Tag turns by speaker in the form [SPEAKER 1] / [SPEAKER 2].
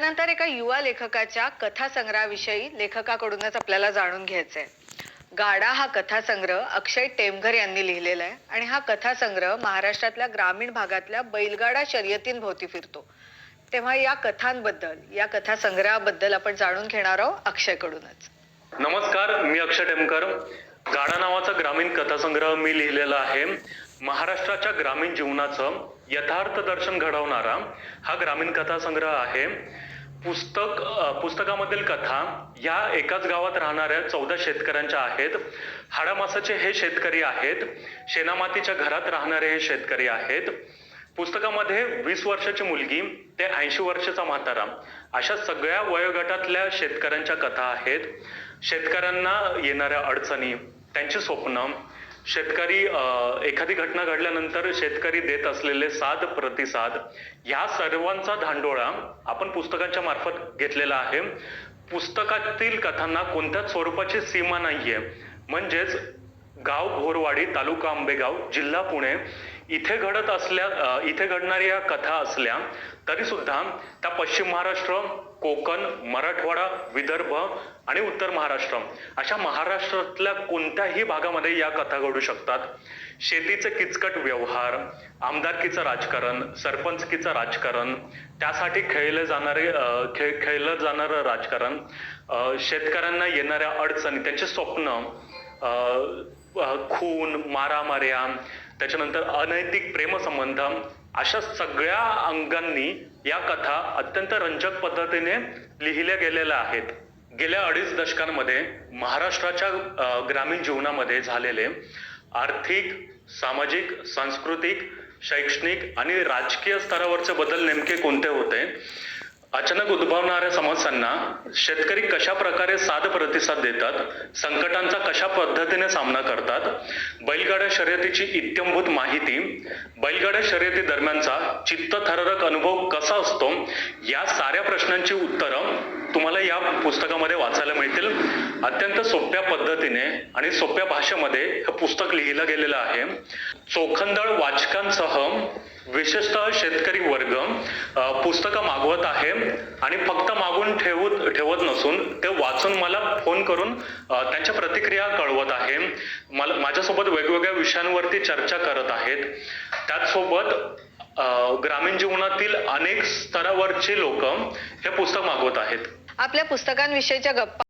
[SPEAKER 1] त्यानंतर एका युवा लेखकाच्या कथासंग्रहाविषयी लेखकाकडूनच आपल्याला जाणून घ्यायचंय. गाडा हा कथासंग्रह अक्षय टेमघर यांनी लिहिलेला आहे आणि हा कथासंग्रह महाराष्ट्रातल्या ग्रामीण भागातल्या बैलगाडा शर्यतींभोवती फिरतो. तेव्हा या कथांबद्दल या कथासंग्रहाबद्दल आपण जाणून घेणार आहोत अक्षयकडूनच.
[SPEAKER 2] नमस्कार मी अक्षय टेमकर गाडा नावाचा ग्रामीण कथासंग्रह मी लिहिलेला आहे. महाराष्ट्राच्या ग्रामीण जीवनाचं यथार्थ दर्शन घडवणारा हा ग्रामीण कथासंग्रह आहे. पुस्तक पुस्तकामधील कथा या एकाच गावात राहणाऱ्या चौदा शेतकऱ्यांच्या आहेत. हाडामासाचे हे शेतकरी आहेत. शेणामातीच्या घरात राहणारे हे शेतकरी आहेत. पुस्तकामध्ये वीस वर्षाची मुलगी ते ऐंशी वर्षाचा म्हातारा. अशा सगळ्या वयोगटातल्या शेतकऱ्यांच्या कथा आहेत. शेतकऱ्यांना येणाऱ्या अडचणी त्यांची स्वप्न शेतकरी एखादी घटना घडल्यानंतर शेतकरी देत असलेले साद प्रतिसाद या सर्वांचा धांडोळा आपण पुस्तकांच्या मार्फत घेतलेला आहे. पुस्तकातील कथांना कोणत्याच स्वरूपाची सीमा नाहीये. म्हणजेच गाव घोरवाडी तालुका आंबेगाव जिल्हा पुणे इथे घडत असल्या इथे घडणाऱ्या या कथा असल्या तरी सुद्धा त्या पश्चिम महाराष्ट्र कोकण मराठवाडा विदर्भ आणि उत्तर महाराष्ट्र अशा महाराष्ट्रातल्या कोणत्याही भागामध्ये या कथा घडू शकतात. शेतीचे किचकट व्यवहार आमदारकीचं राजकारण सरपंचकीचं राजकारण त्यासाठी खेळले जाणारे खेळ खेळलं जाणारं राजकारण शेतकऱ्यांना येणाऱ्या अडचणी त्यांचे स्वप्न खून मारामाऱ्या त्याच्यानंतर अनैतिक प्रेमसंबंध अशा सगळ्या अंगांनी या कथा अत्यंत रंजक पद्धतीने लिहिल्या गेलेल्या आहेत. गेल्या अडीच दशकांमध्ये महाराष्ट्राच्या ग्रामीण जीवनामध्ये झालेले आर्थिक सामाजिक सांस्कृतिक शैक्षणिक आणि राजकीय स्तरावरचे बदल नेमके कोणते होते? अचानक उद्भवणाऱ्या समस्यांना शेतकरी कशा प्रकारे साध प्रतिसाद देतात संकटांचा कशा पद्धतीने सामना करतात बैलगाड्या शर्यतीची इत्यंभूत माहिती बैलगाड्या शर्यती दरम्यानचा चित्तथरारक अनुभव कसा असतो या साऱ्या प्रश्नांची उत्तरं तुम्हाला या पुस्तकामध्ये वाचायला मिळतील. अत्यंत सोप्या पद्धतीने आणि सोप्या भाषेमध्ये हे पुस्तक लिहिलं गेलेलं आहे. चोखंदळ वाचकांसह विशेषतः शेतकरी वर्ग पुस्तकं मागवत आहे आणि फक्त मागून ठेवत ठेवत नसून ते वाचून मला फोन करून त्यांच्या प्रतिक्रिया कळवत आहे. मला माझ्यासोबत वेगवेगळ्या विषयांवरती चर्चा करत आहेत. त्याचसोबत ग्रामीण जीवनातील अनेक स्तरावरचे लोक हे पुस्तक मागवत आहेत.
[SPEAKER 1] आपल्या पुस्तकांविषयीच्या गप्पा